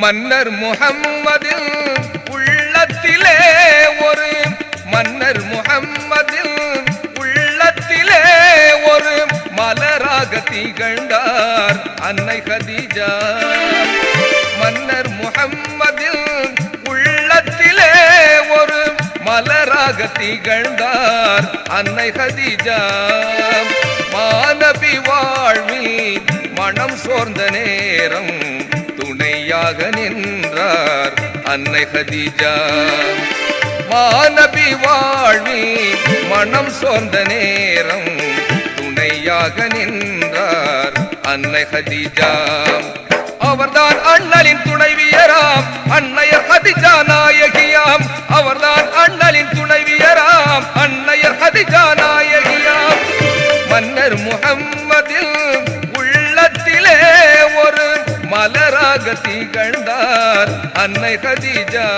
மன்னர் முகம்மதில் உள்ளத்திலே ஒரு மன்னர் முகம்மதில் உள்ளத்திலே ஒரு மலராக திகழ்ந்தார் அன்னை கதீஜா மன்னர் முகம்மதில் உள்ளத்திலே ஒரு மலராக திகழ்ந்தார் அன்னை கதீஜா மாநபி வாழ்வில் மனம் சோர்ந்த நேரம் துணையாக நின்றார் அன்னை கதீஜா மாநபி வாழ்வி மனம் சோர்ந்த நேரம் துணையாக நின்றார் அன்னை ஹதீஜா. அவர்தான் அண்ணலின் துணைவியராம் அன்னையர் ஹதிஜா நாயகியாம். அவர்தான் திகழ்ந்தார் அன்னை கதிஜா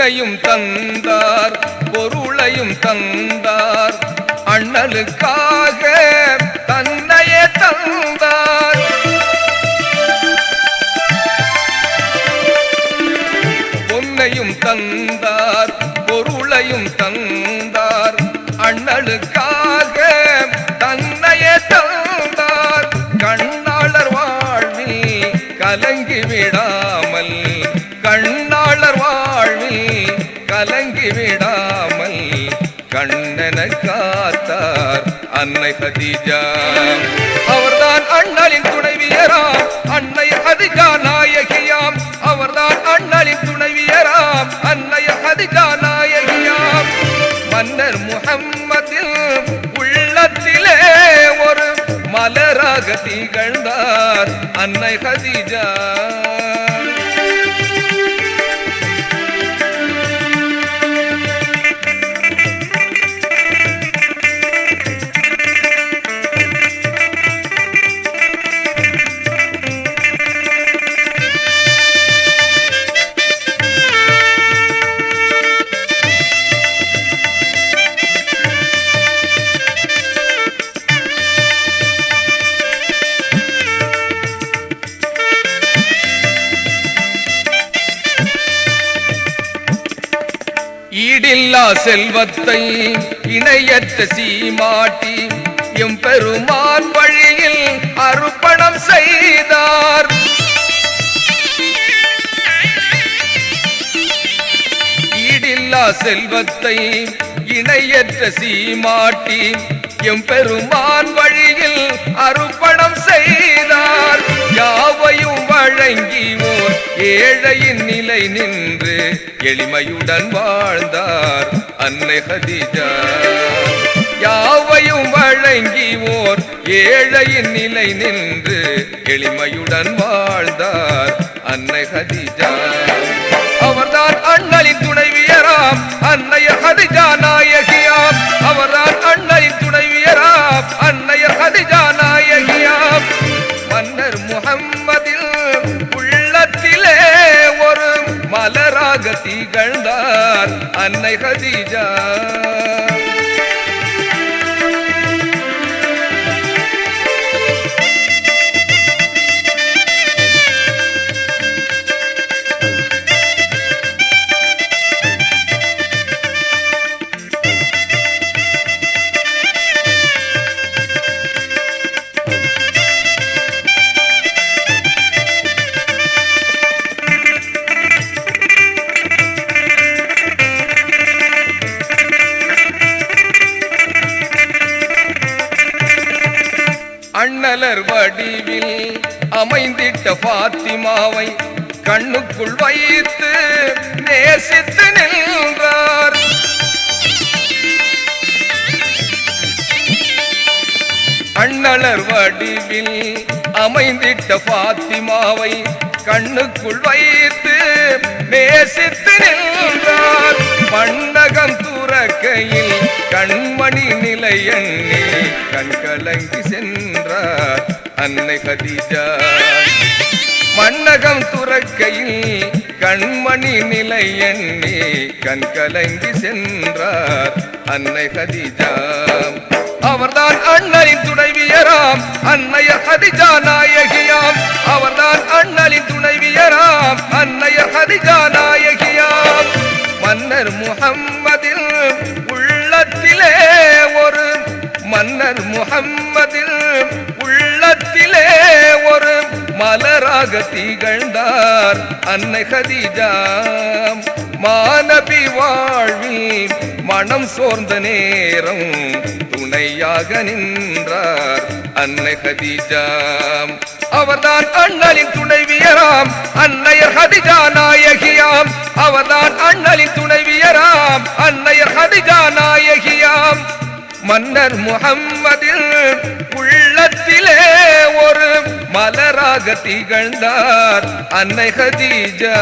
பொன்னையும் தந்தார் பொருளையும் தந்தார். அண்ணலுக்காக தன்னையே தந்தார். பொன்னையும் தந்தார் பொருளையும் தந்தார். அண்ணலுக்காக அன்னை ஹதீஜா. அவர்தான் அண்ணலின் துணைவியராம். அன்னை ஹதிஜா நாயகியாம். அவர்தான் அண்ணலின் துணைவியராம். அன்னை ஹதிஜா நாயகியாம். மன்னர் முகம்மதில் உள்ளத்திலே ஒரு மலராக திகழ்ந்தார் அன்னை ஹதீஜா. ஈடில்லா செல்வத்தை இணையற்ற சீமாட்டி எம்பெருமான் வழியில் அர்ப்பணம் செய்தார். ஈடில்லா செல்வத்தை இணையற்ற சீமாட்டி எம்பெருமான் வழியில் அர்ப்பணம் செய்தார். ஏழையின் நிலை நின்று எளிமையுடன் வாழ்ந்தார் அன்னை ஹதிஜா. யாவையும் வழங்கி ஓர் ஏழையின் நிலை நின்று எளிமையுடன் வாழ்ந்தார் அன்னை ஹதிஜா. அவர்தான் அண்ணலின் துணைவியராம் அன்னையர் ஹதிஜா அன்னை ஹதீஜா. மலர் வடிவில் அமைந்திட்ட பாத்திமாவை கண்ணுக்குள் வைத்து நேசித்து நின்றார். அண்ணலர் வடிவில் அமைந்திட்ட பாத்திமாவை கண்ணுக்குள் வைத்து நேசித்து நின்றார். பண்டகம் துறக்கையில் கண்மணி நிலை கண் கலங்கி சென்றார் அன்னை கதிஜா. மன்னகம் துறக்கையில் கண்மணி நிலை எண்ணி கண் கலங்கி சென்றார் அன்னை கதிஜா. அவர்தான் அண்ணலின் துணைவியராம் அன்னைய கதிஜா நாயகியாம். அவர்தான் அண்ணலின் துணை மலராக திகழ்ந்தார் அன்னை ஹதீஜா மாநபி வாழ்வில் மனம் சோர்ந்த நேரம் துணையாக நின்றார் அன்னை ஹதீஜா அவர்தான் அண்ணலின் துணைவியராம் அன்னையர் ஹதிஜா நாயகியாம். அவர்தான் அண்ணலின் துணைவியராம் அன்னையர் ஹதிஜா நாயகியாம். மன்னர் முகம்மதில் உள்ளத்திலே ஒரு மலராக திகழ்ந்தார் அன்னை ஹதீஜா.